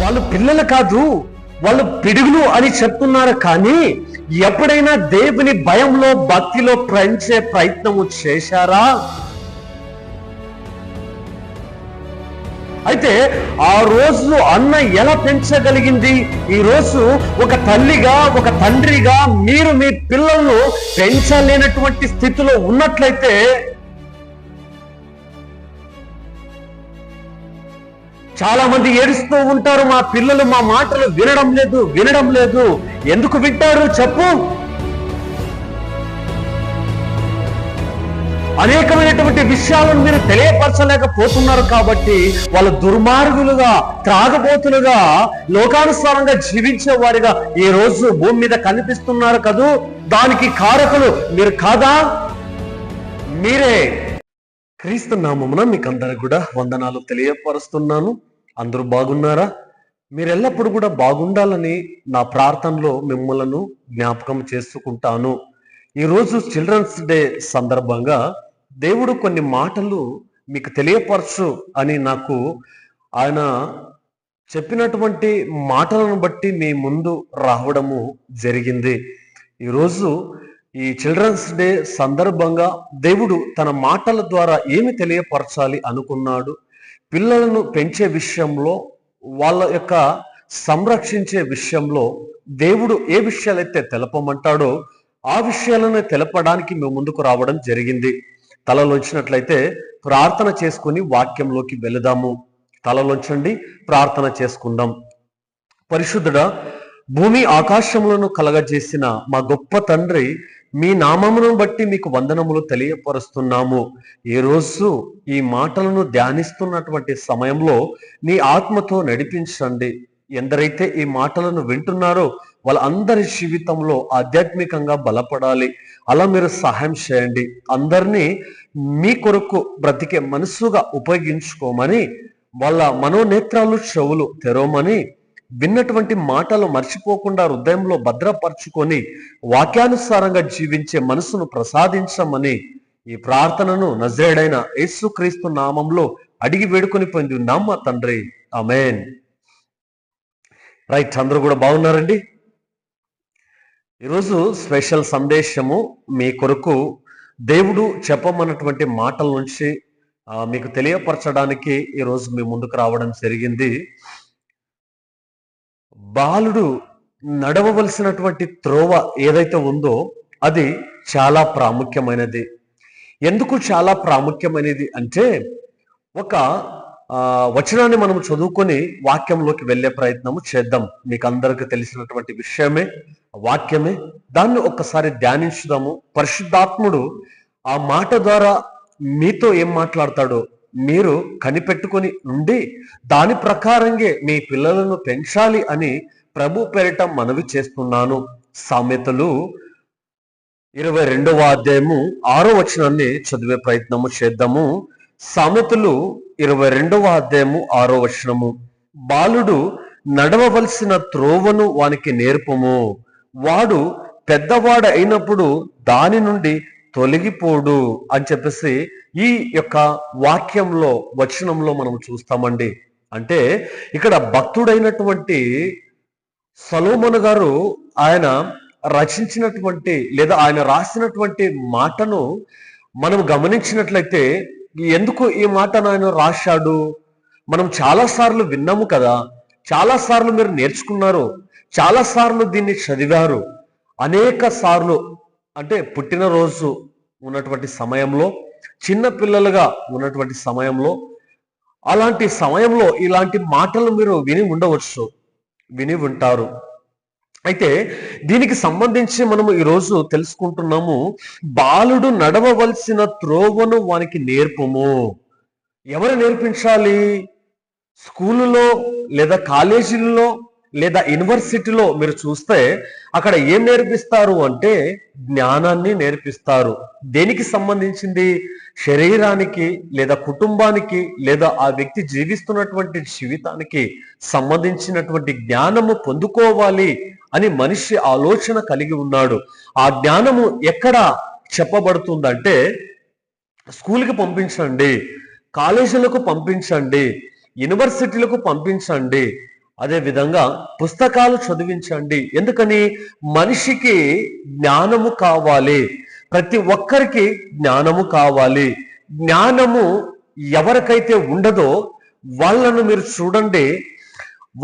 వాళ్ళు పిల్లలు కాదు వాళ్ళు పిడుగులు అని చెప్తున్నారు కానీ ఎప్పుడైనా దేవుని భయంలో భక్తిలో పెంచే ప్రయత్నము చేశారా? అయితే ఆ రోజు అన్న ఎలా పెంచగలిగింది? ఈ రోజు ఒక తల్లిగా ఒక తండ్రిగా మీరు మీ పిల్లలను పెంచలేనటువంటి స్థితిలో ఉన్నట్లయితే చాలా మంది ఏడుస్తూ ఉంటారు మా పిల్లలు మా మాటలు వినడం లేదు వినడం లేదు. ఎందుకు వింటారు చెప్పు. అనేకమైనటువంటి విషయాలను మీరు తెలియపరచలేకపోతున్నారు కాబట్టి వాళ్ళు దుర్మార్గులుగా త్రాగబోతులుగా లోకానుసారంగా జీవించే వారిగా ఈ రోజు భూమి మీద కనిపిస్తున్నారు కదూ. దానికి కారకులు మీరు కాదా? మీరే. క్రీస్తు నామమున మీకు అందరికి కూడా వందనాలు తెలియపరుస్తున్నాను. అందరూ బాగున్నారా? మీరు ఎల్లప్పుడూ కూడా బాగుండాలని నా ప్రార్థనలో మిమ్మలను జ్ఞాపకం చేసుకుంటాను. ఈరోజు చిల్డ్రన్స్ డే సందర్భంగా దేవుడు కొన్ని మాటలు మీకు తెలియపరచు అని నాకు ఆయన చెప్పినటువంటి మాటలను బట్టి మీ ముందు రావడము జరిగింది. ఈరోజు ఈ చిల్డ్రన్స్ డే సందర్భంగా దేవుడు తన మాటల ద్వారా ఏమి తెలియపరచాలి అనుకున్నాడు? పిల్లలను పెంచే విషయంలో వాళ్ళ యొక్క సంరక్షించే విషయంలో దేవుడు ఏ విషయాలైతే తెలపమంటాడో ఆ విషయాలను తెలపడానికి మేము ముందుకు రావడం జరిగింది. తలలోంచినట్లయితే ప్రార్థన చేసుకుని వాక్యంలోకి వెళదాము. తలలోంచండి ప్రార్థన చేసుకుందాం. పరిశుద్ధుడ భూమి ఆకాశములను కలగజేసిన మా గొప్ప తండ్రి మీ నామమును బట్టి మీకు వందనములు తెలియపరుస్తున్నాము. ఈ రోజు ఈ మాటలను ధ్యానిస్తున్నటువంటి సమయంలో నీ ఆత్మతో నడిపించండి. ఎందరైతే ఈ మాటలను వింటున్నారో వాళ్ళందరి జీవితంలో ఆధ్యాత్మికంగా బలపడాలి. అలా మీరు సహాయం చేయండి. అందరినీ మీ కొరకు బ్రతికే మనసుగా ఉపయోగించుకోమని వాళ్ళ మనోనేత్రాలు చెవులు తెరవమని విన్నటువంటి మాటలు మర్చిపోకుండా హృదయంలో భద్రపరుచుకొని వాక్యానుసారంగా జీవించే మనసును ప్రసాదించమని ఈ ప్రార్థనను నజరేడైన యేసుక్రీస్తు నామంలో అడిగి వేడుకొని పొంది ఉన్నాం మా తండ్రి. అమేన్ రైట్ అందరూ కూడా బాగున్నారండి? ఈరోజు స్పెషల్ సందేశము మీ కొరకు దేవుడు చెప్పమన్నటువంటి మాటల నుంచి మీకు తెలియపరచడానికి ఈరోజు మీ ముందుకు రావడం జరిగింది. బాలుడు నడవవలసినటువంటి త్రోవ ఏదైతే ఉందో అది చాలా ప్రాముఖ్యమైనది. ఎందుకు చాలా ప్రాముఖ్యమైనది అంటే ఒక వచనాన్ని మనం చదువుకొని వాక్యంలోకి వెళ్ళే ప్రయత్నము చేద్దాం. మీకు అందరికి తెలిసినటువంటి విషయమే వాక్యమే. దాన్ని ఒక్కసారి ధ్యానించుదాము. పరిశుద్ధాత్ముడు ఆ మాట ద్వారా మీతో ఏం మాట్లాడతాడో మీరు కనిపెట్టుకొని ఉండి దాని ప్రకారంగా మీ పిల్లలను పెంచాలి అని ప్రభు పేరిట మనవి చేస్తున్నాను. సామెతలు ఇరవై రెండవ అధ్యాయము ఆరో వచనాన్ని చదివే ప్రయత్నము చేద్దాము. సామెతలు ఇరవై రెండవ అధ్యాయము ఆరో వచనము. బాలుడు నడవవలసిన త్రోవను వానికి నేర్పము. వాడు పెద్దవాడు అయినప్పుడు దాని నుండి తొలగిపోడు అని చెప్పేసి ఈ యొక్క వాక్యంలో వచనంలో మనం చూస్తామండి. అంటే ఇక్కడ భక్తుడైనటువంటి సలోమన్ గారు ఆయన రచించినటువంటి లేదా ఆయన రాసినటువంటి మాటను మనం గమనించినట్లయితే ఎందుకు ఈ మాటను ఆయన రాశాడు? మనం చాలా సార్లు విన్నాము కదా చాలా సార్లు మీరు నేర్చుకున్నారు చాలా సార్లు దీన్ని చదివారు అనేక సార్లు అంటే పుట్టినరోజు ఉన్నటువంటి సమయంలో చిన్న పిల్లలుగా ఉన్నటువంటి సమయంలో అలాంటి సమయంలో ఇలాంటి మాటలు మీరు విని ఉండవచ్చు విని ఉంటారు. అయితే దీనికి సంబంధించి మనము ఈరోజు తెలుసుకుంటున్నాము బాలుడు నడవవలసిన త్రోవను వానికి నేర్పము. ఎవరు నేర్పించాలి? స్కూలులో లేదా కాలేజీలలో లేదా యూనివర్సిటీలో మీరు చూస్తే అక్కడ ఏం నేర్పిస్తారు అంటే జ్ఞానాన్ని నేర్పిస్తారు. దేనికి సంబంధించింది? శరీరానికి లేదా కుటుంబానికి లేదా ఆ వ్యక్తి జీవిస్తున్నటువంటి జీవితానికి సంబంధించినటువంటి జ్ఞానము పొందుకోవాలి అని మనిషి ఆలోచన కలిగి ఉన్నాడు. ఆ జ్ఞానము ఎక్కడ చెప్పబడుతుందంటే స్కూల్కి పంపించండి కాలేజీలకు పంపించండి యూనివర్సిటీలకు పంపించండి అదే విధంగా పుస్తకాలు చదివించండి. ఎందుకని? మనిషికి జ్ఞానము కావాలి. ప్రతి ఒక్కరికి జ్ఞానము కావాలి. జ్ఞానము ఎవరికైతే ఉండదో వాళ్ళను మీరు చూడండి.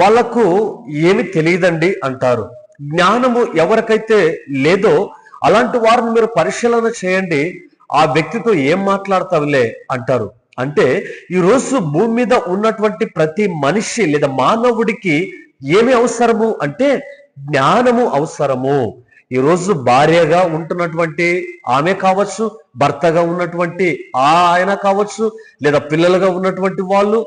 వాళ్ళకు ఏమి తెలియదండి అంటారు. జ్ఞానము ఎవరికైతే లేదో అలాంటి వారిని మీరు పరిశీలన చేయండి. ఆ వ్యక్తితో ఏం మాట్లాడతావులే అంటారు. అంటే ఈ రోజు భూమి మీద ఉన్నటువంటి ప్రతి మనిషి లేదా మానవుడికి ఏమి అవసరము? అంటే జ్ఞానము అవసరము. ఈ రోజు భార్యగా ఉంటున్నటువంటి ఆమె కావచ్చు భర్తగా ఉన్నటువంటి ఆ ఆయన కావచ్చు లేదా పిల్లలుగా ఉన్నటువంటి వాళ్ళు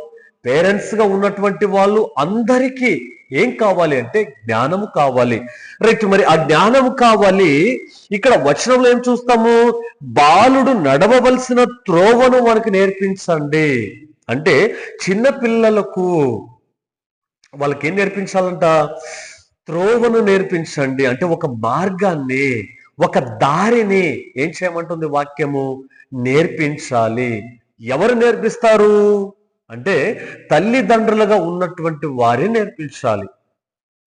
పేరెంట్స్గా ఉన్నటువంటి వాళ్ళు అందరికీ ఏం కావాలి అంటే జ్ఞానము కావాలి. రైట్ మరి ఆ జ్ఞానము కావాలి. ఇక్కడ వచనంలో ఏం చూస్తాము? బాలుడు నడవవలసిన త్రోవను మనకి నేర్పించండి. అంటే చిన్న పిల్లలకు వాళ్ళకి ఏం నేర్పించాలంట? త్రోవను నేర్పించండి. అంటే ఒక మార్గాన్ని ఒక దారిని ఏం చేయమంటుంది వాక్యము? నేర్పించాలి. ఎవరు నేర్పిస్తారు? అంటే తల్లిదండ్రులుగా ఉన్నటువంటి వారే నేర్పించాలి.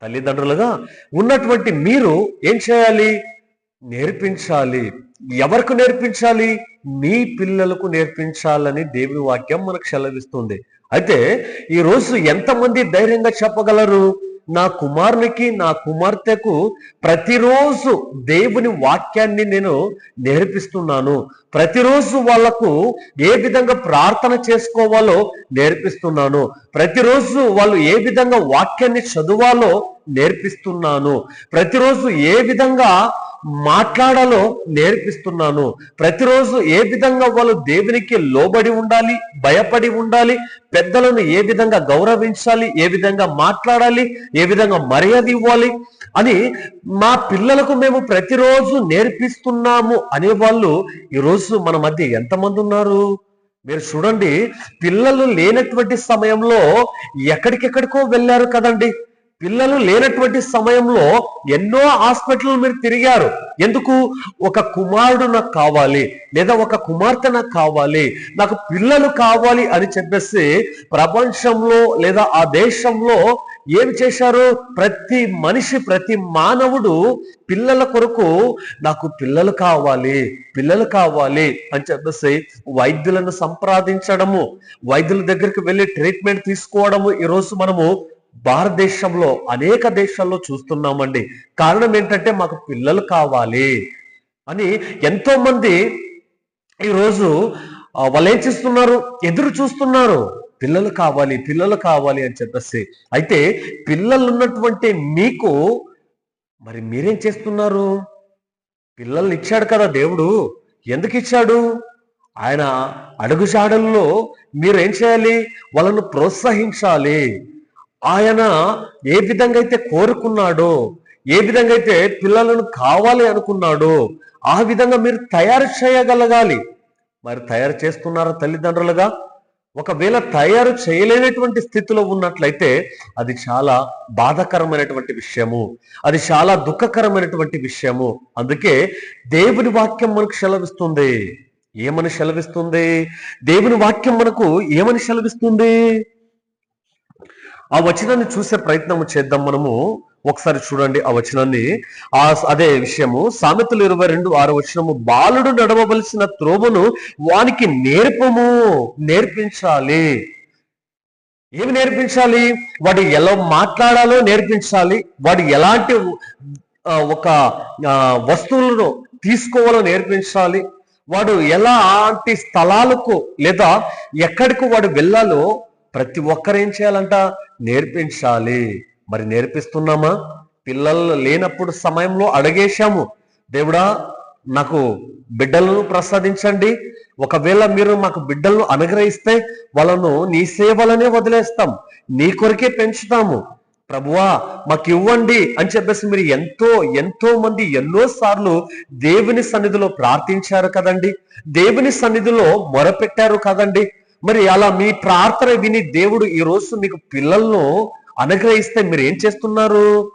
తల్లిదండ్రులుగా ఉన్నటువంటి మీరు ఏం చేయాలి? నేర్పించాలి. ఎవరికి నేర్పించాలి? మీ పిల్లలకు నేర్పించాలని దేవుని వాక్యం మనకు సెలవిస్తుంది. అయితే ఈ రోజు ఎంతమంది ధైర్యంగా చెప్పగలరు? నా కుమారునికి నా కుమార్తెకు ప్రతిరోజు దేవుని వాక్యాన్ని నేను నేర్పిస్తున్నాను. ప్రతిరోజు వాళ్ళకు ఏ విధంగా ప్రార్థన చేసుకోవాలో నేర్పిస్తున్నాను. ప్రతిరోజు వాళ్ళు ఏ విధంగా వాక్యాన్ని చదవాలో నేర్పిస్తున్నాను. ప్రతిరోజు ఏ విధంగా మాట్లాడాలో నేర్పిస్తున్నాను. ప్రతిరోజు ఏ విధంగా వాళ్ళు దేవునికి లోబడి ఉండాలి భయపడి ఉండాలి పెద్దలను ఏ విధంగా గౌరవించాలి ఏ విధంగా మాట్లాడాలి ఏ విధంగా మర్యాద ఇవ్వాలి అని మా పిల్లలకు మేము ప్రతిరోజు నేర్పిస్తున్నాము అనే వాళ్ళు ఈరోజు మన మధ్య ఎంతమంది ఉన్నారు? మీరు చూడండి పిల్లలు లేనటువంటి సమయంలో ఎక్కడికెక్కడికో వెళ్ళారు కదండి. పిల్లలు లేనటువంటి సమయంలో ఎన్నో హాస్పిటల్ మీరు తిరిగారు. ఎందుకు? ఒక కుమారుడు నాకు కావాలి లేదా ఒక కుమార్తె నాకు కావాలి నాకు పిల్లలు కావాలి అని చెప్పేసి ప్రపంచంలో లేదా ఆ దేశంలో ఏం చేశారు? ప్రతి మనిషి ప్రతి మానవుడు పిల్లల కొరకు నాకు పిల్లలు కావాలి పిల్లలు కావాలి అని చెప్పేసి వైద్యులను సంప్రదించడము వైద్యుల దగ్గరికి వెళ్ళి ట్రీట్మెంట్ తీసుకోవడము ఈరోజు మనము భారతదేశంలో అనేక దేశాల్లో చూస్తున్నామండి. కారణం ఏంటంటే మాకు పిల్లలు కావాలి అని ఎంతో మంది ఈరోజు వాళ్ళు ఏం చేస్తున్నారు? ఎదురు చూస్తున్నారు. పిల్లలు కావాలి పిల్లలు కావాలి అని చెప్పేసి. అయితే పిల్లలు ఉన్నటువంటి మీకు మరి మీరేం చేస్తున్నారు? పిల్లల్ని ఇచ్చాడు కదా దేవుడు. ఎందుకు ఇచ్చాడు? ఆయన అడుగుజాడల్లో మీరు ఏం చేయాలి? వాళ్ళను ప్రోత్సహించాలి. ఆయన ఏ విధంగా అయితే కోరుకున్నాడో ఏ విధంగా అయితే పిల్లలను కావాలి అనుకున్నాడో ఆ విధంగా మీరు తయారు చేయగలగాలి. మరి తయారు చేస్తున్నారా తల్లిదండ్రులుగా? ఒకవేళ తయారు చేయలేనటువంటి స్థితిలో ఉన్నట్లయితే అది చాలా బాధాకరమైనటువంటి విషయము. అది చాలా దుఃఖకరమైనటువంటి విషయము. అందుకే దేవుని వాక్యం మనకు సెలవిస్తుంది. ఏమని సెలవిస్తుంది? దేవుని వాక్యం మనకు ఏమని సెలవిస్తుంది? ఆ వచనాన్ని చూసే ప్రయత్నం చేద్దాం మనము. ఒకసారి చూడండి ఆ వచనాన్ని. ఆ అదే విషయము. సామెతలు ఇరవై రెండు ఆరు వచనము. బాలుడు నడవవలసిన త్రోవను వానికి నేర్పము. నేర్పించాలి. ఏమి నేర్పించాలి? వాడు ఎలా మాట్లాడాలో నేర్పించాలి. వాడు ఎలాంటి ఒక వస్తువులను తీసుకోవాలో నేర్పించాలి. వాడు ఎలాంటి స్థలాలకు లేదా ఎక్కడికి వాడు వెళ్ళాలో ప్రతి ఒక్కరు ఏం చేయాలంట? నేర్పించాలి. మరి నేర్పిస్తున్నామా? పిల్లలు లేనప్పుడు సమయంలో అడిగేశాము. దేవుడా నాకు బిడ్డలను ప్రసాదించండి. ఒకవేళ మీరు మాకు బిడ్డలను అనుగ్రహిస్తే వాళ్ళను నీ సేవలనే వదిలేస్తాం. నీ కొరకే పెంచుతాము. ప్రభువా మాకు ఇవ్వండి అని చెప్పేసి మీరు ఎంతో ఎంతో మంది ఎన్నో సార్లు దేవుని సన్నిధిలో ప్రార్థించారు కదండి. దేవుని సన్నిధిలో మొరపెట్టారు కదండి. మరి అలా మీ ప్రార్థన విని దేవుడు ఈ రోజు మీకు పిల్లలను అనుగ్రహిస్తే మీరు ఏం చేస్తున్నారు?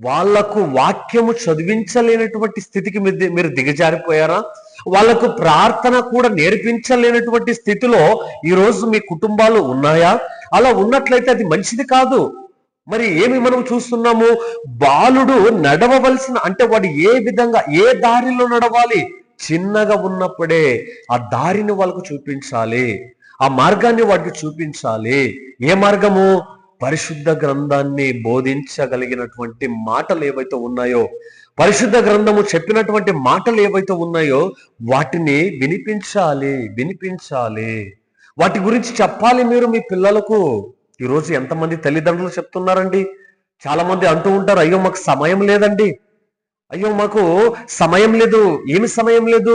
వాళ్ళకు వాక్యము చదివించలేనటువంటి స్థితికి మీరు దిగజారిపోయారా? వాళ్ళకు ప్రార్థన కూడా నేర్పించలేనటువంటి స్థితిలో ఈ రోజు మీ కుటుంబాలు ఉన్నాయా? అలా ఉన్నట్లయితే అది మంచిది కాదు. మరి ఏమి మనం చూస్తున్నాము? బాలుడు నడవవలసిన అంటే వాడు ఏ విధంగా ఏ దారిలో నడవాలి? చిన్నగా ఉన్నప్పుడే ఆ దారిని వాళ్ళకు చూపించాలి. ఆ మార్గాన్ని వాటికి చూపించాలి. ఏ మార్గము? పరిశుద్ధ గ్రంథాన్ని బోధించగలిగినటువంటి మాటలు ఏవైతే ఉన్నాయో పరిశుద్ధ గ్రంథము చెప్పినటువంటి మాటలు ఏవైతే ఉన్నాయో వాటిని వినిపించాలి వినిపించాలి. వాటి గురించి చెప్పాలి మీరు మీ పిల్లలకు. ఈరోజు ఎంతమంది తల్లిదండ్రులు చెప్తున్నారండి? చాలా మంది అంటూ ఉంటారు అయ్యో మాకు సమయం లేదండి. అయ్యో మాకు సమయం లేదు. ఏమి సమయం లేదు?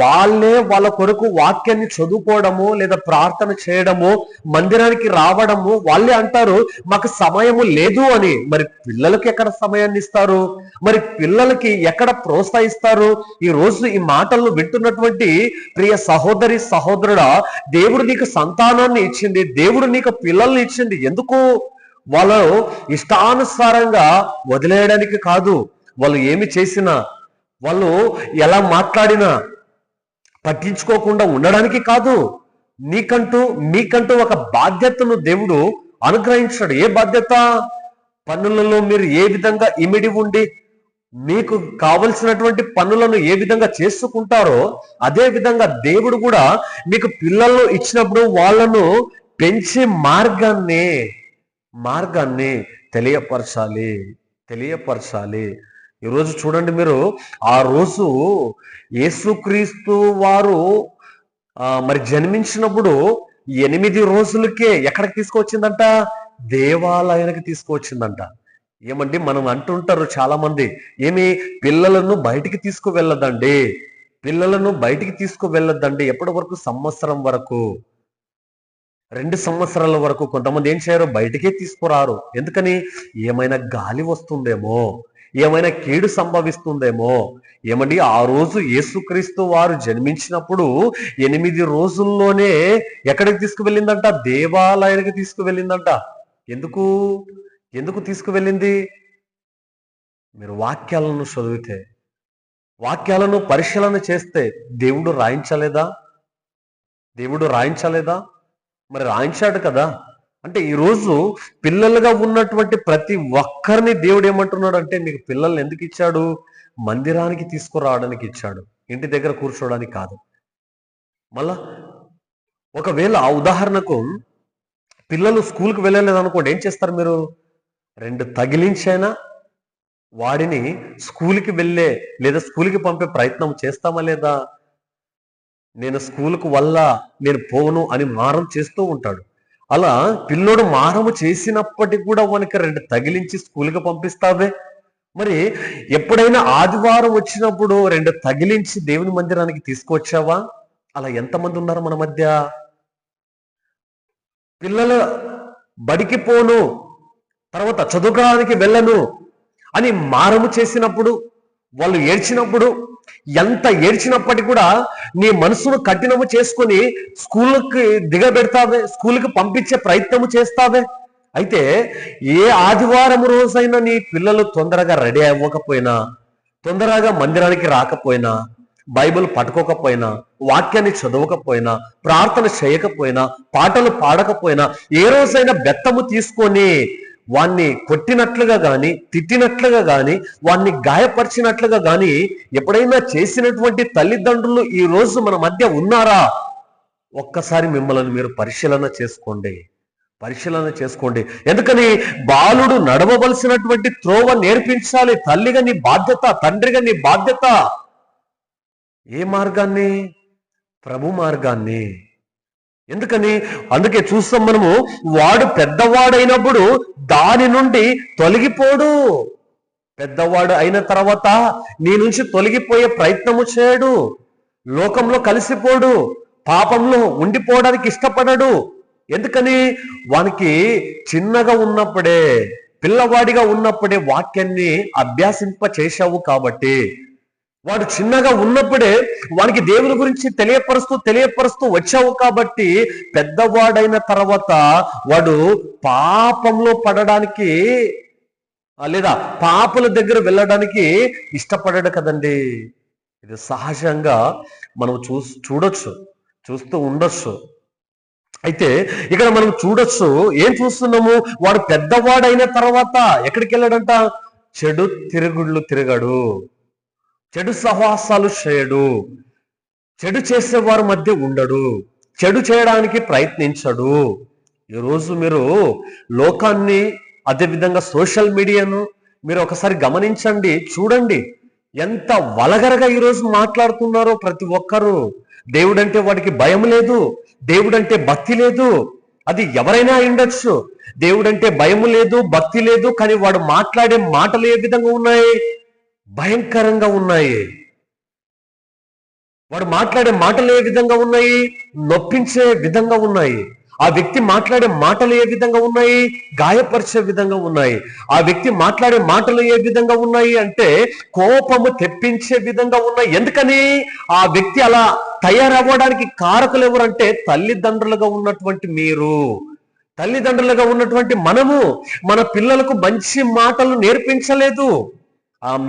వాళ్ళే వాళ్ళ కొరకు వాక్యాన్ని చదువుకోవడము లేదా ప్రార్థన చేయడము మందిరానికి రావడము వాళ్ళే అంటారు మాకు సమయము లేదు అని. మరి పిల్లలకి ఎక్కడ సమయాన్ని ఇస్తారు? మరి పిల్లలకి ఎక్కడ ప్రోత్సహిస్తారు? ఈ రోజు ఈ మాటలను వింటున్నటువంటి ప్రియ సహోదరి సహోదరుడా దేవుడు నీకు సంతానాన్ని ఇచ్చింది దేవుడు నీకు పిల్లల్ని ఇచ్చింది. ఎందుకు? వాళ్ళు ఇష్టానుసారంగా వదిలేయడానికి కాదు. వాళ్ళు ఏమి చేసినా వాళ్ళు ఎలా మాట్లాడినా పట్టించుకోకుండా ఉండడానికి కాదు. నీకంటూ మీకంటూ ఒక బాధ్యతను దేవుడు అనుగ్రహించాడు. ఏ బాధ్యత? పన్నులలో మీరు ఏ విధంగా ఇమిడి ఉండి మీకు కావలసినటువంటి పనులను ఏ విధంగా చేసుకుంటారో అదే విధంగా దేవుడు కూడా మీకు పిల్లలను ఇచ్చినప్పుడు వాళ్ళను పెంచే మార్గాన్ని మార్గాన్ని తెలియపరచాలి తెలియపరచాలి. ఈరోజు చూడండి మీరు ఆ రోజు యేసుక్రీస్తు వారు మరి జన్మించినప్పుడు ఎనిమిది రోజులకే ఎక్కడికి తీసుకొచ్చిందంట దేవాలయానికి తీసుకువచ్చిందంట. ఏమండి? మనం అంటుంటారు చాలా మంది ఏమి? పిల్లలను బయటికి తీసుకువెళ్ళదండి. పిల్లలను బయటికి తీసుకువెళ్ళదండి. ఎప్పటి వరకు? సంవత్సరం వరకు. రెండు సంవత్సరాల వరకు కొంతమంది ఏం చేయరు? బయటికే తీసుకురారు. ఎందుకని? ఏమైనా గాలి వస్తుందేమో. ఏమైనా కీడు సంభవిస్తుందేమో? ఏమండి? ఆ రోజు యేసుక్రీస్తు వారు జన్మించినప్పుడు ఎనిమిది రోజుల్లోనే ఎక్కడికి తీసుకువెళ్ళిందంట? దేవాలయానికి తీసుకువెళ్ళిందంట. ఎందుకు? ఎందుకు తీసుకువెళ్ళింది? మీరు వాక్యాలను చదివితే వాక్యాలను పరిశీలన చేస్తే దేవుడు రాయించలేదా? దేవుడు రాయించలేదా? మరి రాయించాడు కదా. అంటే ఈరోజు పిల్లలుగా ఉన్నటువంటి ప్రతి ఒక్కరిని దేవుడు ఏమంటున్నాడు అంటే మీకు పిల్లల్ని ఎందుకు ఇచ్చాడు? మందిరానికి తీసుకురావడానికి ఇచ్చాడు. ఇంటి దగ్గర కూర్చోవడానికి కాదు. మళ్ళా ఒకవేళ ఆ ఉదాహరణకు పిల్లలు స్కూల్కి వెళ్ళలేదు అనుకోండి ఏం చేస్తారు మీరు? రెండు తగిలించైనా వాడిని స్కూల్కి వెళ్ళే లేదా స్కూల్కి పంపే ప్రయత్నం చేస్తామా లేదా? నేను స్కూల్కు వల్ల నేను పోను అని మారం చేస్తూ ఉంటాడు. అలా పిల్లోడు మారము చేసినప్పటికి కూడా వానికి రెండు తగిలించి స్కూల్కి పంపిస్తావే. మరి ఎప్పుడైనా ఆదివారం వచ్చినప్పుడు రెండు తగిలించి దేవుని మందిరానికి తీసుకొచ్చావా? అలా ఎంతమంది ఉన్నారు మన మధ్య? పిల్లలు బడికి పోను తర్వాత చదువుకోవడానికి వెళ్ళను అని మారము చేసినప్పుడు వాళ్ళు ఏడ్చినప్పుడు ఎంత ఏడ్చినప్పటికీ కూడా నీ మనసును కఠినము చేసుకొని స్కూల్కి దిగబెడతావే స్కూల్కి పంపించే ప్రయత్నము చేస్తావే. అయితే ఏ ఆదివారం రోజైనా నీ పిల్లలు తొందరగా రెడీ అవ్వకపోయినా తొందరగా మందిరానికి రాకపోయినా బైబిల్ పట్టుకోకపోయినా వాక్యాన్ని చదవకపోయినా ప్రార్థన చేయకపోయినా పాటలు పాడకపోయినా ఏ రోజైనా బెత్తము తీసుకొని వాణ్ణి కొట్టినట్లుగా గాని తిట్టినట్లుగా గాని వాణ్ణి గాయపరిచినట్లుగా గాని ఎప్పుడైనా చేసినటువంటి తల్లిదండ్రులు ఈ రోజు మన మధ్య ఉన్నారా? ఒక్కసారి మిమ్మల్ని మీరు పరిశీలన చేసుకోండి. పరిశీలన చేసుకోండి. ఎందుకని? బాలుడు నడవవలసినటువంటి త్రోవ నేర్పించాలి. తల్లిగా నీ బాధ్యత తండ్రిగా నీ బాధ్యత. ఏ మార్గాన్ని? ప్రభు మార్గాన్ని. ఎందుకని? అందుకే చూస్తాం మనము వాడు పెద్దవాడైనప్పుడు దాని నుండి తొలగిపోడు. పెద్దవాడు అయిన తర్వాత నీ నుంచి తొలగిపోయే ప్రయత్నము చేయడు. లోకంలో కలిసిపోడు. పాపంలో ఉండిపోవడానికి ఇష్టపడడు. ఎందుకని? వానికి చిన్నగా ఉన్నప్పుడే పిల్లవాడిగా ఉన్నప్పుడే వాక్యాన్ని అభ్యాసింప చేశావు కాబట్టి. వాడు చిన్నగా ఉన్నప్పుడే వానికి దేవుని గురించి తెలియపరుస్తూ తెలియపరుస్తూ వచ్చావు కాబట్టి పెద్దవాడైన తర్వాత వాడు పాపంలో పడడానికి లేదా పాపల దగ్గర వెళ్ళడానికి ఇష్టపడడు కదండి. ఇది సహజంగా మనం చూ చూడొచ్చు చూస్తూ ఉండొచ్చు. అయితే ఇక్కడ మనం చూడొచ్చు ఏం చూస్తున్నాము? వాడు పెద్దవాడైన తర్వాత ఎక్కడికి వెళ్ళాడంట? చెడు తిరుగుళ్ళు తిరగడు. చెడు సహవాసాలు చేయడు. చెడు చేసేవారి మధ్య ఉండడు. చెడు చేయడానికి ప్రయత్నించడు. ఈరోజు మీరు లోకాన్ని అదేవిధంగా సోషల్ మీడియాను మీరు ఒకసారి గమనించండి చూడండి. ఎంత వలగరగా ఈరోజు మాట్లాడుతున్నారో ప్రతి ఒక్కరూ. దేవుడంటే వాడికి భయం లేదు దేవుడంటే భక్తి లేదు. అది ఎవరైనా ఉండొచ్చు దేవుడంటే భయం లేదు భక్తి లేదు కానీ వాడు మాట్లాడే మాటలు ఏ విధంగా ఉన్నాయి? భయంకరంగా ఉన్నాయి. వాడు మాట్లాడే మాటలు ఏ విధంగా ఉన్నాయి? నొప్పించే విధంగా ఉన్నాయి. ఆ వ్యక్తి మాట్లాడే మాటలు ఏ విధంగా ఉన్నాయి? గాయపరిచే విధంగా ఉన్నాయి. ఆ వ్యక్తి మాట్లాడే మాటలు ఏ విధంగా ఉన్నాయి అంటే కోపము తెప్పించే విధంగా ఉన్నాయి. ఎందుకని? ఆ వ్యక్తి అలా తయారవ్వడానికి కారకులు ఎవరంటే తల్లిదండ్రులుగా ఉన్నటువంటి మీరు. తల్లిదండ్రులుగా ఉన్నటువంటి మనము. మన పిల్లలకు మంచి మాటలు నేర్పించలేదు.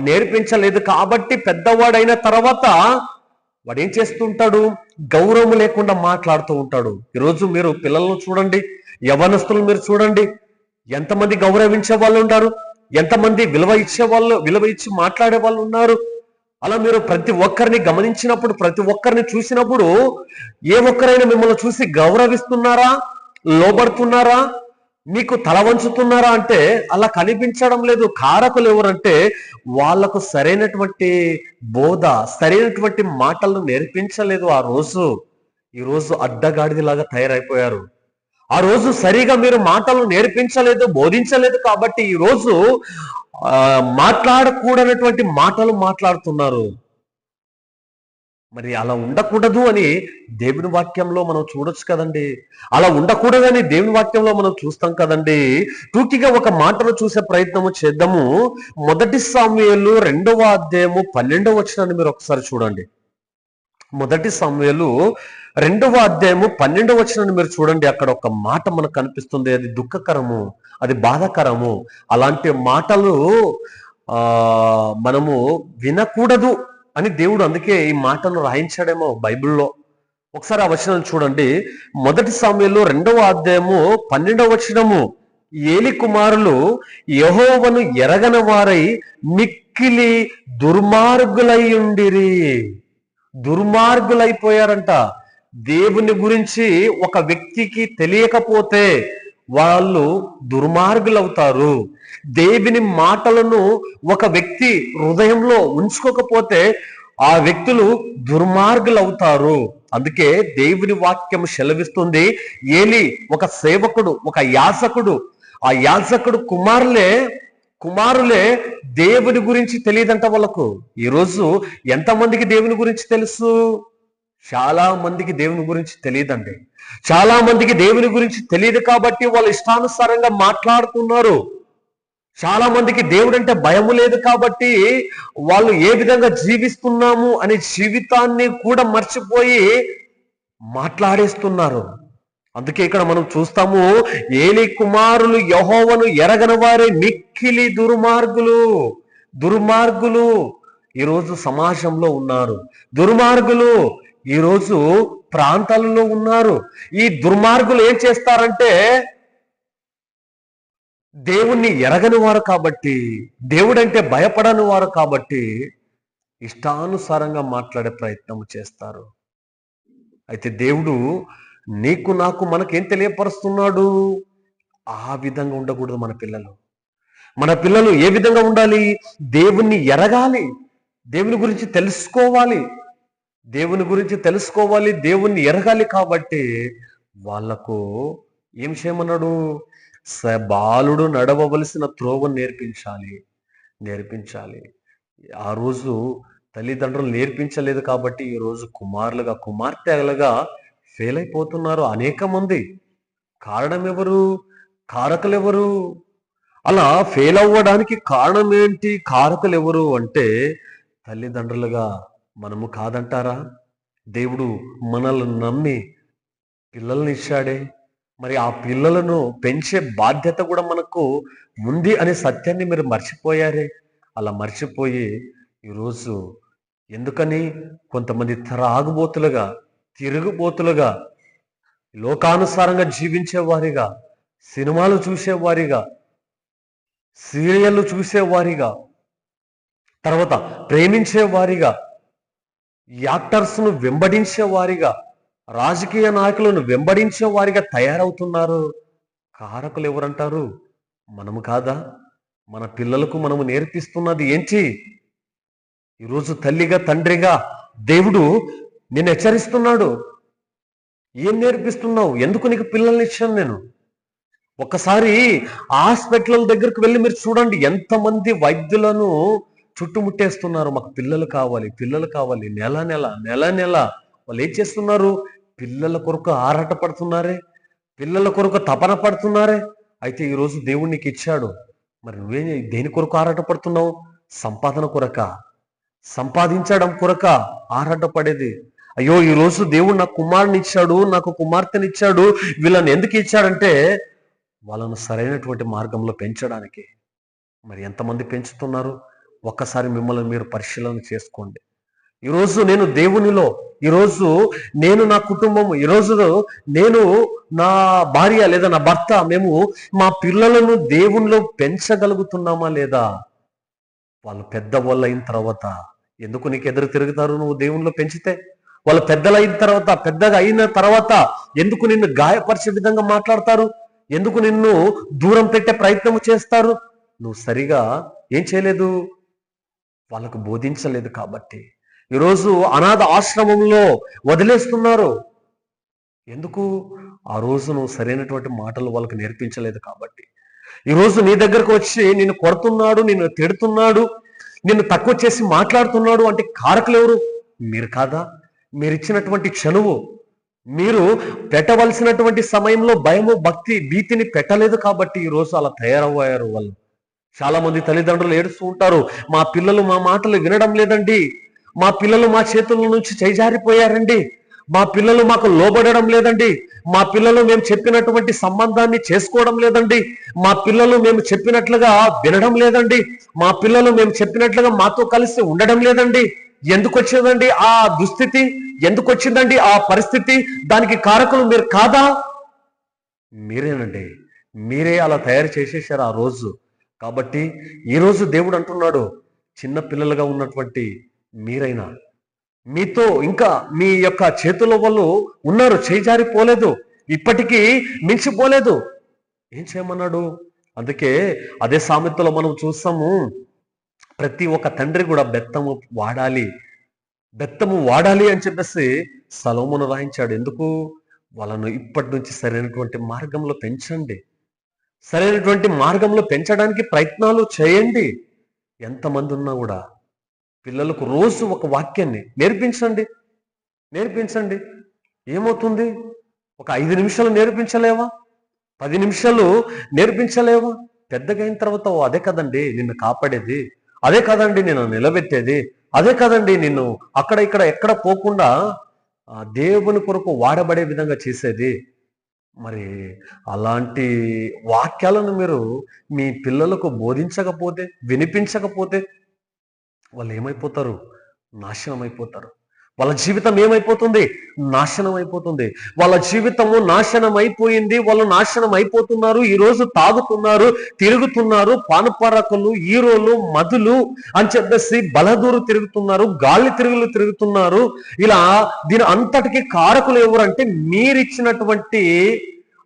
నేర్పించలేదు కాబట్టి పెద్దవాడైన తర్వాత వాడు ఏం చేస్తుంటాడు? గౌరవం లేకుండా మాట్లాడుతూ ఉంటాడు. ఈరోజు మీరు పిల్లలను చూడండి యవనస్తులు మీరు చూడండి. ఎంతమంది గౌరవించే వాళ్ళు ఉంటారు ఎంతమంది విలువ ఇచ్చే వాళ్ళు విలువ ఇచ్చి మాట్లాడే వాళ్ళు ఉన్నారు? అలా మీరు ప్రతి ఒక్కరిని గమనించినప్పుడు ప్రతి ఒక్కరిని చూసినప్పుడు ఏ ఒక్కరైనా మిమ్మల్ని చూసి గౌరవిస్తున్నారా? లోబడుతున్నారా? మీకు తల వంచుతున్నారా అంటే అలా కనిపించడం లేదు. కారకులు ఎవరంటే వాళ్ళకు సరైనటువంటి బోధ సరైనటువంటి మాటలను నేర్పించలేదు ఆ రోజు. ఈ రోజు అడ్డగాడిదిలాగా తయారైపోయారు. ఆ రోజు సరిగా మీరు మాటలు నేర్పించలేదు బోధించలేదు కాబట్టి ఈ రోజు ఆ, మాట్లాడకూడనటువంటి మాటలు మాట్లాడుతున్నారు. మరి అలా ఉండకూడదు అని దేవుని వాక్యంలో మనం చూడొచ్చు కదండి. అలా ఉండకూడదని దేవుని వాక్యంలో మనం చూస్తాం కదండి. టూకిగా ఒక మాటను చూసే ప్రయత్నము చేద్దాము. మొదటి సామ్యలు రెండవ అధ్యాయము పన్నెండవ వచనాన్ని మీరు ఒకసారి చూడండి. మొదటి సామ్యాలు రెండవ అధ్యాయము పన్నెండవ వచనాన్ని మీరు చూడండి. అక్కడ ఒక మాట మనకు కనిపిస్తుంది. అది దుఃఖకరము అది బాధకరము. అలాంటి మాటలు ఆ మనము వినకూడదు. అని దేవుడు అందుకే ఈ మాటను రాయించాడేమో బైబిల్లో. ఒకసారి ఆ వచనం చూడండి. మొదటి సమయంలో రెండవ అధ్యాయము పన్నెండవ వచనము. ఏలి కుమారులు యహోవను ఎరగన వారై మిక్కిలి దుర్మార్గులై ఉండిరి దుర్మార్గులైపోయారంట. దేవుని గురించి ఒక వ్యక్తికి తెలియకపోతే వాళ్ళు దుర్మార్గులవుతారు. దేవుని మాటలను ఒక వ్యక్తి హృదయంలో ఉంచుకోకపోతే ఆ వ్యక్తులు దుర్మార్గులు అవుతారు అందుకే దేవుని వాక్యం సెలవిస్తుంది. ఏలి ఒక సేవకుడు ఒక యాసకుడు ఆ యాసకుడు కుమారులే కుమారులే దేవుని గురించి తెలియదంట వాళ్ళకు. ఈరోజు ఎంతమందికి దేవుని గురించి తెలుసు? చాలా మందికి దేవుని గురించి తెలియదండి. చాలా మందికి దేవుని గురించి తెలియదు కాబట్టి వాళ్ళు ఇష్టానుసారంగా మాట్లాడుతున్నారు. చాలా మందికి దేవుడు అంటే భయం లేదు కాబట్టి వాళ్ళు ఏ విధంగా జీవిస్తున్నాము అనే జీవితాన్ని కూడా మర్చిపోయి మాట్లాడేస్తున్నారు. అందుకే ఇక్కడ మనం చూస్తాము ఏలి కుమారులు యహోవను ఎరగని వారే మిక్కిలి దుర్మార్గులు దుర్మార్గులు. ఈరోజు సమాజంలో ఉన్నారు. దుర్మార్గులు ఈరోజు ప్రాంతాలలో ఉన్నారు. ఈ దుర్మార్గులు ఏం చేస్తారంటే దేవుణ్ణి ఎరగని వారు కాబట్టి దేవుడంటే భయపడని వారు కాబట్టి ఇష్టానుసారంగా మాట్లాడే ప్రయత్నం చేస్తారు. అయితే దేవుడు నీకు నాకు మనకేం తెలియపరుస్తున్నాడు? ఆ విధంగా ఉండకూడదు మన పిల్లలు. మన పిల్లలు ఏ విధంగా ఉండాలి? దేవుణ్ణి ఎరగాలి. దేవుని గురించి తెలుసుకోవాలి. దేవుని గురించి తెలుసుకోవాలి దేవుణ్ణి ఎరగాలి కాబట్టి వాళ్ళకు ఏం చేయమన్నాడు? స- బాలుడు నడవవలసిన త్రోవను నేర్పించాలి నేర్పించాలి. ఆ రోజు తల్లిదండ్రులు నేర్పించలేదు కాబట్టి ఈరోజు కుమారులుగా కుమార్తెలుగా ఫెయిల్ అయిపోతున్నారు అనేక మంది. కారణం ఎవరు కారకులు ఎవరు అలా ఫెయిల్ అవ్వడానికి కారణం ఏంటి? కారకులు ఎవరు అంటే తల్లిదండ్రులుగా మనము కాదంటారా? దేవుడు మనల్ని నమ్మి పిల్లల్ని ఇచ్చాడే. మరి ఆ పిల్లలను పెంచే బాధ్యత కూడా మనకు ఉంది అనే సత్యాన్ని మీరు మర్చిపోయారే? అలా మర్చిపోయి ఈరోజు ఎందుకని కొంతమంది త్రాగుబోతులుగా తిరుగుబోతులుగా లోకానుసారంగా జీవించేవారిగా సినిమాలు చూసేవారిగా సీరియళ్ళు చూసేవారిగా తర్వాత ప్రేమించేవారిగా యాక్టర్స్ను వెంబడించేవారిగా రాజకీయ నాయకులను వెంబడించే వారిగా తయారవుతున్నారు. కారకులు ఎవరంటారు? మనము కాదా? మన పిల్లలకు మనము నేర్పిస్తున్నది ఏంటి? ఈరోజు తల్లిగా తండ్రిగా దేవుడు నేను హెచ్చరిస్తున్నాడు. ఏం నేర్పిస్తున్నావు? ఎందుకు నీకు పిల్లల్ని ఇచ్చాను నేను? ఒకసారి హాస్పిటల్ దగ్గరకు వెళ్ళి మీరు చూడండి ఎంతమంది వైద్యులను చుట్టుముట్టేస్తున్నారు. మాకు పిల్లలు కావాలి పిల్లలు కావాలి. నెల నెల నెల నెల. వాళ్ళు ఏం చేస్తున్నారు? పిల్లల కొరకు ఆరాట పడుతున్నారే పిల్లల కొరకు తపన పడుతున్నారే. అయితే ఈరోజు దేవుడు నీకు ఇచ్చాడు. మరి నువ్వేం దేని కొరకు ఆరాట పడుతున్నావు సంపాదన కొరక సంపాదించడం కొరక ఆరాట పడేది అయ్యో ఈ రోజు దేవుడు నాకు కుమారుని ఇచ్చాడు నాకు కుమార్తెని ఇచ్చాడు. వీళ్ళని ఎందుకు ఇచ్చాడంటే వాళ్ళను సరైనటువంటి మార్గంలో పెంచడానికి. మరి ఎంతమంది పెంచుతున్నారు? ఒక్కసారి మిమ్మల్ని మీరు పరిశీలన చేసుకోండి. ఈరోజు నేను దేవునిలో ఈరోజు నేను నా కుటుంబం ఈరోజు నేను నా భార్య లేదా నా భర్త మేము మా పిల్లలను దేవునిలో పెంచగలుగుతున్నామా లేదా? వాళ్ళు పెద్దవాళ్ళు అయిన తర్వాత ఎందుకు నీకు ఎదురు తిరుగుతారు నువ్వు దేవునిలో పెంచితే? వాళ్ళు పెద్దలు అయిన తర్వాత పెద్దగా అయిన తర్వాత ఎందుకు నిన్ను గాయపరిచే విధంగా మాట్లాడతారు? ఎందుకు నిన్ను దూరం పెట్టే ప్రయత్నం చేస్తారు? నువ్వు సరిగా ఏం చేయలేదు? వాళ్ళకు బోధించలేదు కాబట్టి. ఈరోజు అనాథ ఆశ్రమంలో వదిలేస్తున్నారు. ఎందుకు? ఆ రోజు నువ్వు సరైనటువంటి మాటలు వాళ్ళకు నేర్పించలేదు కాబట్టి. ఈరోజు నీ దగ్గరకు వచ్చి నిన్ను కొడుతున్నాడు నిన్ను తిడుతున్నాడు నిన్ను తక్కువ చేసి మాట్లాడుతున్నాడు అంటే కారకులు ఎవరు? మీరు కాదా? మీరు ఇచ్చినటువంటి చనువు మీరు పెట్టవలసినటువంటి సమయంలో భయము భక్తి భీతిని పెట్టలేదు కాబట్టి ఈ రోజు అలా తయారయ్యారు వాళ్ళు. చాలా మంది తల్లిదండ్రులు ఏడుస్తూ ఉంటారు మా పిల్లలు మా మాటలు వినడం లేదండి. మా పిల్లలు మా చేతుల నుంచి చేజారిపోయారండి. మా పిల్లలు మాకు లోబడడం లేదండి. మా పిల్లలు మేము చెప్పినటువంటి సంబంధాన్ని చేసుకోవడం లేదండి. మా పిల్లలు మేము చెప్పినట్లుగా వినడం లేదండి. మా పిల్లలు మేము చెప్పినట్లుగా మాతో కలిసి ఉండడం లేదండి. ఎందుకు వచ్చిందండి ఆ దుస్థితి? ఎందుకు వచ్చిందండి ఆ పరిస్థితి? దానికి కారకులు మీరు కాదా? మీరేనండి. మీరే అలా తయారు చేసేసారు ఆ రోజు. కాబట్టి ఈరోజు దేవుడు అంటున్నాడు చిన్న పిల్లలుగా ఉన్నటువంటి మీరైనా మీతో ఇంకా మీ యొక్క చేతుల వాళ్ళు ఉన్నారు చేజారిపోలేదు ఇప్పటికీ మించిపోలేదు. ఏం చేయమన్నాడు? అందుకే అదే సామెతలో మనం చూస్తాము ప్రతి ఒక్క తండ్రి కూడా బెత్తము వాడాలి బెత్తము వాడాలి అని చెప్పేసి సలోమును రాయించాడు. ఎందుకు? వాళ్ళను ఇప్పటి నుంచి సరైనటువంటి మార్గంలో పెంచండి. సరైనటువంటి మార్గంలో పెంచడానికి ప్రయత్నాలు చేయండి. ఎంతమంది ఉన్నా కూడా పిల్లలకు రోజు ఒక వాక్యాన్ని నేర్పించండి. నేర్పించండి. ఏమవుతుంది? ఒక ఐదు నిమిషాలు నేర్పించలేవా? పది నిమిషాలు నేర్పించలేవా? పెద్దగా అయిన తర్వాత "ఓ, అదే కదండి నిన్ను కాపాడేది. అదే కదండి నేను నిలబెట్టేది. అదే కదండి నిన్ను అక్కడ ఇక్కడ ఎక్కడ పోకుండా దేవుని కొరకు వాడబడే విధంగా చేసేది. మరి అలాంటి వాక్యాలను మీరు మీ పిల్లలకు బోధించకపోతే వినిపించకపోతే వాళ్ళు ఏమైపోతారు? నాశనం అయిపోతారు వాళ్ళ జీవితం ఏమైపోతుంది? నాశనం అయిపోతుంది. వాళ్ళ జీవితము నాశనం అయిపోయింది. వాళ్ళు నాశనం అయిపోతున్నారు. ఈరోజు తాగుతున్నారు తిరుగుతున్నారు పానపరకులు హీరోలు మధులు అని చెప్పేసి బలదూరు తిరుగుతున్నారు గాలి తిరుగులు తిరుగుతున్నారు. ఇలా దీని అంతటికి కారకులు ఎవరంటే మీరిచ్చినటువంటి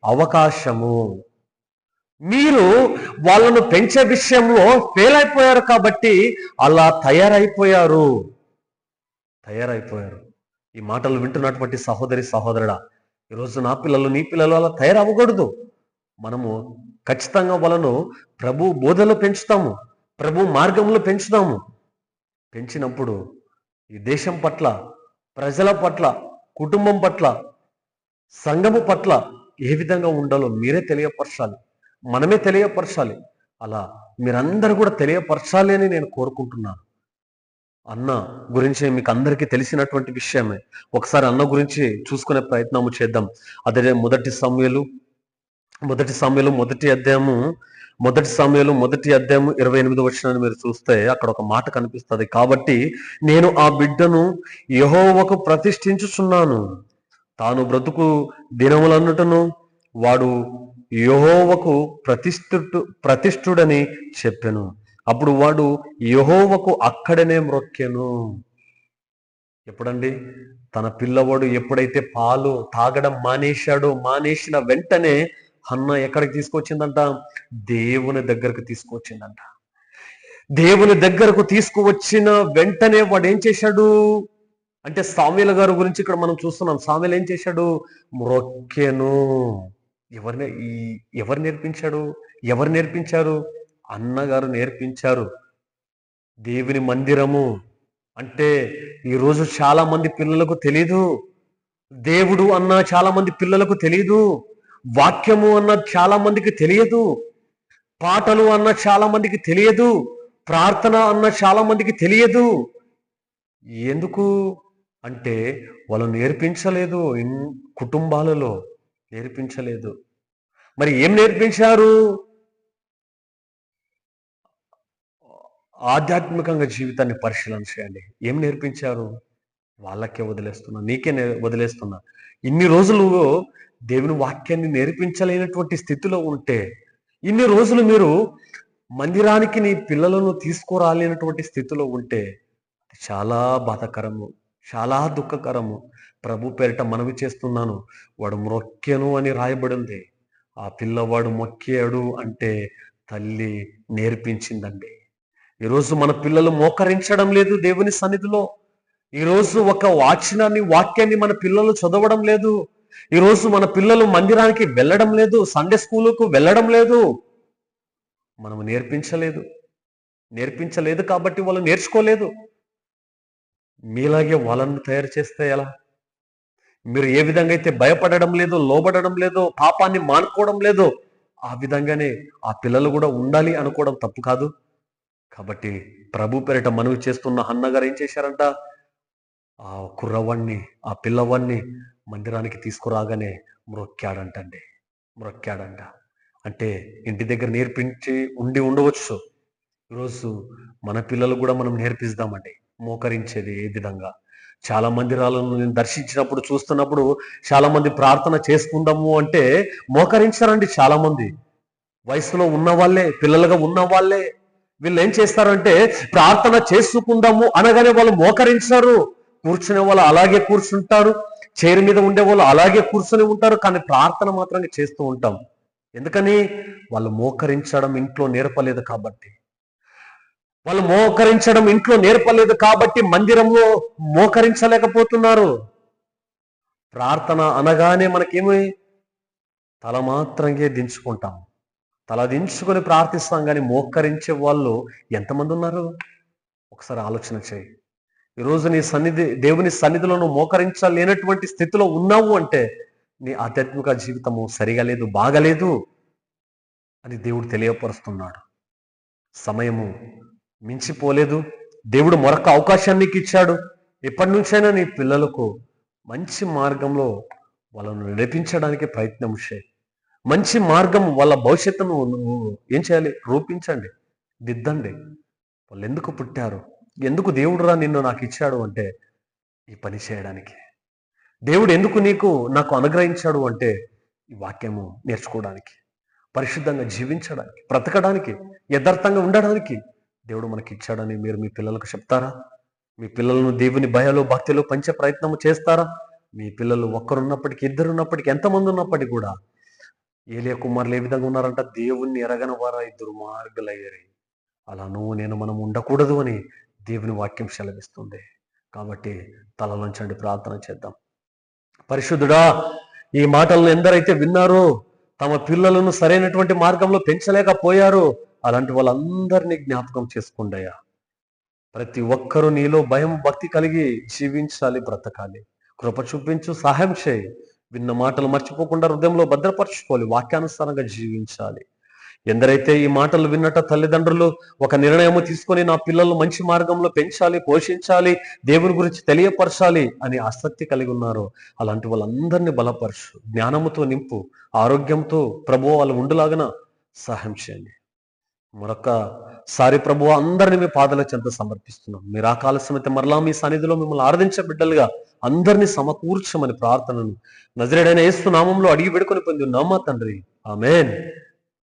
అవకాశము. మీరు వాళ్ళను పెంచే విషయంలో ఫెయిల్ అయిపోయారు కాబట్టి అలా తయారైపోయారు. తయారైపోయారు. ఈ మాటలు వింటున్నటువంటి సహోదరి సహోదరుడా ఈరోజు నా పిల్లలు నీ పిల్లలు అలా తయారవ్వకూడదు. మనము ఖచ్చితంగా వాళ్ళను ప్రభు బోధలో పెంచుతాము ప్రభు మార్గంలో పెంచుతాము. పెంచినప్పుడు ఈ దేశం పట్ల ప్రజల పట్ల కుటుంబం పట్ల సంఘము పట్ల ఏ విధంగా ఉండాలో మీరే తెలియపరచాలి. మనమే తెలియపరచాలి. అలా మీరందరూ కూడా తెలియపరచాలి అని నేను కోరుకుంటున్నాను. అన్న గురించి మీకు అందరికీ తెలిసినటువంటి విషయమే. ఒకసారి అన్న గురించి చూసుకునే ప్రయత్నము చేద్దాం. అదే మొదటి సమయలు మొదటి సమయలు మొదటి అధ్యాయము మొదటి సమయంలో మొదటి అధ్యాయము ఇరవై ఎనిమిది వచ్చినాన్ని మీరు చూస్తే అక్కడ ఒక మాట కనిపిస్తుంది. కాబట్టి నేను ఆ బిడ్డను యహోవకు ప్రతిష్ఠించుచున్నాను. తాను బ్రతుకు దినములన్నుటను వాడు యహోవకు ప్రతిష్ఠు ప్రతిష్ఠుడని చెప్పాను. అప్పుడు వాడు యహోవకు అక్కడనే మ్రొక్కెను. ఎప్పుడండి? తన పిల్లవాడు ఎప్పుడైతే పాలు తాగడం మానేశాడో మానేసిన వెంటనే అన్న ఎక్కడికి తీసుకొచ్చిందంట? దేవుని దగ్గరకు తీసుకొచ్చిందంట. దేవుని దగ్గరకు తీసుకువచ్చిన వెంటనే వాడు ఏం చేశాడు? అంటే సామ్యుల గారి గురించి ఇక్కడ మనం చూస్తున్నాం. సామ్యులు ఏం చేశాడు? మ్రొక్కెను. ఎవరిని? ఎవరు నేర్పించాడు? ఎవరు నేర్పించారు? అన్నగారు నేర్పించారు. దేవుని మందిరము అంటే ఈరోజు చాలా మంది పిల్లలకు తెలీదు. దేవుడు అన్న చాలా మంది పిల్లలకు తెలియదు వాక్యము అన్న చాలా మందికి తెలియదు. పాటలు అన్న చాలా మందికి తెలియదు. ప్రార్థన అన్న చాలా మందికి తెలియదు. ఎందుకు? అంటే వాళ్ళు నేర్పించలేదు. కుటుంబాలలో నేర్పించలేదు. మరి ఏం నేర్పించారు? ఆధ్యాత్మికంగా జీవితాన్ని పరిశీలన చేయండి. ఏం నేర్పించారు? వాళ్ళకే వదిలేస్తున్నా నీకే వదిలేస్తున్నా. ఇన్ని రోజులు దేవుని వాక్యాన్ని నేర్పించలేనటువంటి స్థితిలో ఉంటే ఇన్ని రోజులు మీరు మందిరానికి నీ పిల్లలను తీసుకురాలేనటువంటి స్థితిలో ఉంటే చాలా బాధకరము చాలా దుఃఖకరము. ప్రభు పేరిట మనవి చేస్తున్నాను వాడు మొక్కెను అని రాయబడింది. ఆ పిల్లవాడు మొక్కాడు అంటే తల్లి నేర్పించిందండి. ఈరోజు మన పిల్లలు మోకరించడం లేదు దేవుని సన్నిధిలో. ఈరోజు ఒక వాచనాన్ని వాక్యాన్ని మన పిల్లలు చదవడం లేదు. ఈరోజు మన పిల్లలు మందిరానికి వెళ్ళడం లేదు సండే స్కూలుకు వెళ్ళడం లేదు. మనం నేర్పించలేదు. నేర్పించలేదు కాబట్టి వాళ్ళు నేర్చుకోలేదు. మీలాగే వాళ్ళను తయారు చేస్తే ఎలా? మీరు ఏ విధంగా అయితే భయపడడం లేదు లోబడడం లేదు పాపాన్ని మానుకోవడం లేదు ఆ విధంగానే ఆ పిల్లలు కూడా ఉండాలి అనుకోవడం తప్పు కాదు. కాబట్టి ప్రభు పేరిట మనవి చేస్తున్న అన్నగారు ఏం చేశారంట? ఆ కుర్రవాణ్ణి ఆ పిల్లవాణ్ణి మందిరానికి తీసుకురాగానే మ్రొక్కాడంటండి. మ్రొక్కాడంట. అంటే ఇంటి దగ్గర నేర్పించి ఉండి ఉండవచ్చు. ఈరోజు మన పిల్లలు కూడా మనం నేర్పిస్తామండి. మోకరించేది ఏ విధంగా? చాలా మందిరాలను నేను దర్శించినప్పుడు చూస్తున్నప్పుడు చాలా మంది ప్రార్థన చేసుకుందాము అంటే మోకరించారండి చాలా మంది. వయసులో ఉన్న వాళ్ళే పిల్లలుగా ఉన్న వాళ్ళే. వీళ్ళు ఏం చేస్తారంటే ప్రార్థన చేసుకుందాము అనగానే వాళ్ళు మోకరించారు. కూర్చునే వాళ్ళు అలాగే కూర్చుంటారు. చైర్ మీద ఉండే వాళ్ళు అలాగే కూర్చొని ఉంటారు. కానీ ప్రార్థన మాత్రమే చేస్తూ ఉంటాం. ఎందుకని? వాళ్ళు మోకరించడం ఇంట్లో నేర్పలేదు కాబట్టి. వాళ్ళు మోకరించడం ఇంట్లో నేర్పలేదు కాబట్టి మందిరంలో మోకరించలేకపోతున్నారు. ప్రార్థన అనగానే మనకేమి తల మాత్రంగా దించుకుంటాం. తలదించుకొని ప్రార్థిస్తాం కానీ మోకరించే వాళ్ళు ఎంతమంది ఉన్నారు? ఒకసారి ఆలోచన చేయి. ఈరోజు నీ సన్నిధి దేవుని సన్నిధిలో నువ్వు మోకరించలేనటువంటి స్థితిలో ఉన్నావు అంటే నీ ఆధ్యాత్మిక జీవితము సరిగా లేదు బాగలేదు అని దేవుడు తెలియపరుస్తున్నాడు. సమయము మించిపోలేదు. దేవుడు మరొక అవకాశాన్ని నీకు ఇచ్చాడు. ఎప్పటి నుంచైనా నీ పిల్లలకు మంచి మార్గంలో వాళ్ళను నడిపించడానికి ప్రయత్నం చేయి. మంచి మార్గం వాళ్ళ భవిష్యత్తును నువ్వు ఏం చేయాలి? రూపించండి. దిద్దండి. వాళ్ళు ఎందుకు పుట్టారు? ఎందుకు దేవుడురా నిన్ను నాకు ఇచ్చాడు అంటే ఈ పని చేయడానికి? దేవుడు ఎందుకు నీకు నాకు అనుగ్రహించాడు అంటే ఈ వాక్యము నేర్చుకోవడానికి పరిశుద్ధంగా జీవించడానికి బ్రతకడానికి యథార్థంగా ఉండడానికి దేవుడు మనకి ఇచ్చాడని మీరు మీ పిల్లలకు చెప్తారా? మీ పిల్లలను దేవుని భయాలు భక్తిలో పంచే ప్రయత్నం చేస్తారా? మీ పిల్లలు ఒక్కరున్నప్పటికీ ఇద్దరు ఉన్నప్పటికీ ఎంతమంది ఉన్నప్పటికీ కూడా ఏలియా కుమారులు ఏ విధంగా ఉన్నారంట? దేవుణ్ణి ఎరగని వారా ఇద్దరు మార్గులయ్యారు. అలా నువ్వు నేను మనం ఉండకూడదు అని దేవుని వాక్యం సెలవిస్తుంది. కాబట్టి తలలోంచండి ప్రార్థన చేద్దాం. పరిశుద్ధుడా ఈ మాటలను ఎందరైతే విన్నారో తమ పిల్లలను సరైనటువంటి మార్గంలో పెంచలేకపోయారు అలాంటి వాళ్ళందరినీ జ్ఞాపకం చేసుకుండయా ప్రతి ఒక్కరూ నీలో భయం భక్తి కలిగి జీవించాలి బ్రతకాలి. కృప చూపించు సహాయం చేయి. విన్న మాటలు మర్చిపోకుండా హృదయంలో భద్రపరచుకోవాలి వాక్యానుసారంగా జీవించాలి. ఎందరైతే ఈ మాటలు విన్నట తల్లిదండ్రులు ఒక నిర్ణయము తీసుకొని నా పిల్లలు మంచి మార్గంలో పెంచాలి పోషించాలి దేవుని గురించి తెలియపరచాలి అని ఆసక్తి కలిగి ఉన్నారో అలాంటి వాళ్ళందరినీ బలపరచు. జ్ఞానముతో నింపు ఆరోగ్యంతో ప్రభు వాళ్ళు ఉండులాగన సహాయం చేయండి. మరొక సారి ప్రభు అందరిని మీ పాదల చెంత సమర్పిస్తున్నాం. మీరు ఆకాల సమేత మరలా మీ సన్నిధిలో మిమ్మల్ని ఆరాధించే బిడ్డలుగా అందరినీ సమకూర్చమని ప్రార్థనను నజరేడైన యేసు నామంలో అడిగి పెడుకొని పొంది నమ్మ తండ్రి. ఆమెన్.